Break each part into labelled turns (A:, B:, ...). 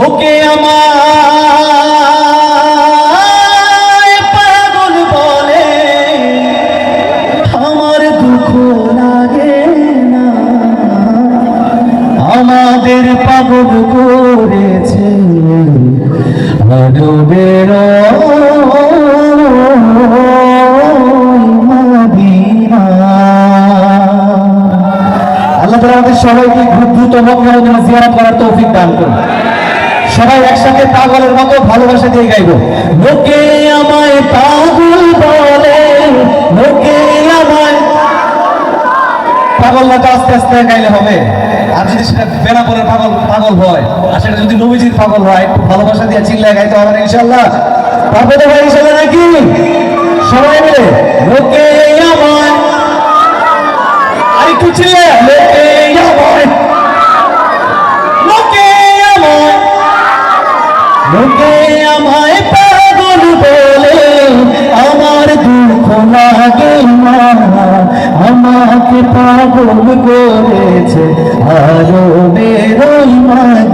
A: ঢোকে আমার পাগল বলে। আমার দুঃখ লাগে না। আমাদের পাগল করেছে। বেরো আল্লাহ তালা আমাদের সবাইকে দ্রুত মক্কা মদিনা জিয়ারত করার তৌফিক দান করুন। সবাই একসাথে পাগলের মতো ভালোবাসা দিয়ে গাইবো। লোকে আমায় পাগল বলে, লোকে আমায় পাগল না আস্তে আস্তে গাইলে হবে। আর যদি সেটা বেনাপনের পাগল পাগল হয়, আর সেটা যদি নবীজির পাগল হয়, একটু ভালোবাসা দিয়ে চিল্লায় গাইতে হবে না ইনশাল্লাহ পারবে তো ভাই ইনশাল্লাহ নাকি? সবাই মিলে, লোকে আমায় আর একটু চিল্লে আমাকে পাগল করেছে আরও বেরোই মাদিনায়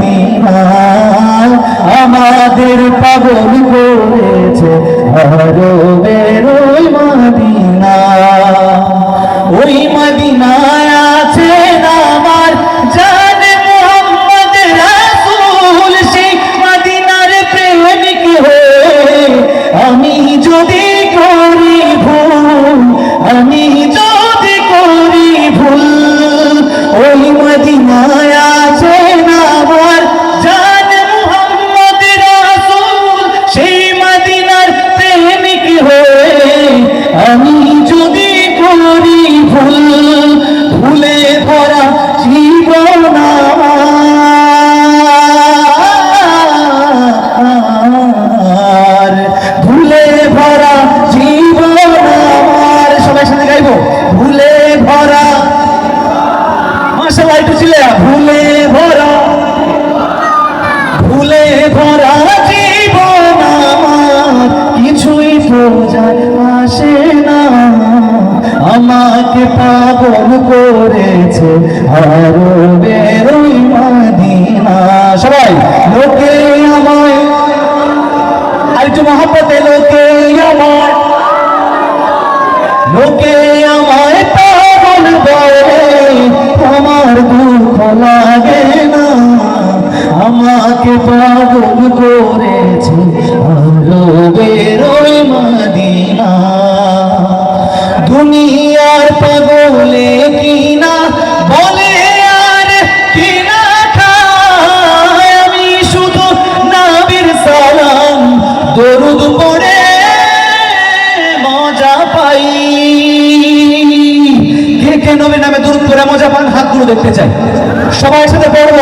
A: মাসাল্লাহ ভুলে ভরা ভুলে ভরা জীবন কিছুই বোঝায় আসে না। আমাকে পাগল করেছে আরও বেরোই মাদিনা। সবাই, লোকে আমায় আর একটু মহাপতে দেখতে চাই। সবাই সাথে পড়ব।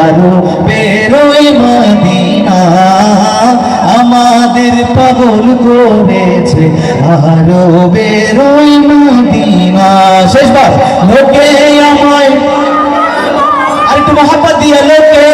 A: আরও বেরোয় মদিনা। আমাদের পাগল করেছে আরও বেরোয় মদিনা। শেষবার, লোকে আমায় আরেকটু মহাপাত দিয়ে, লোকে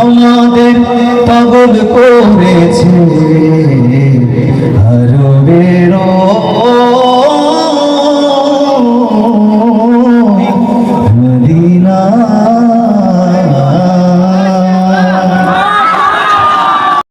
A: আমাদের পাগল করেছে আরও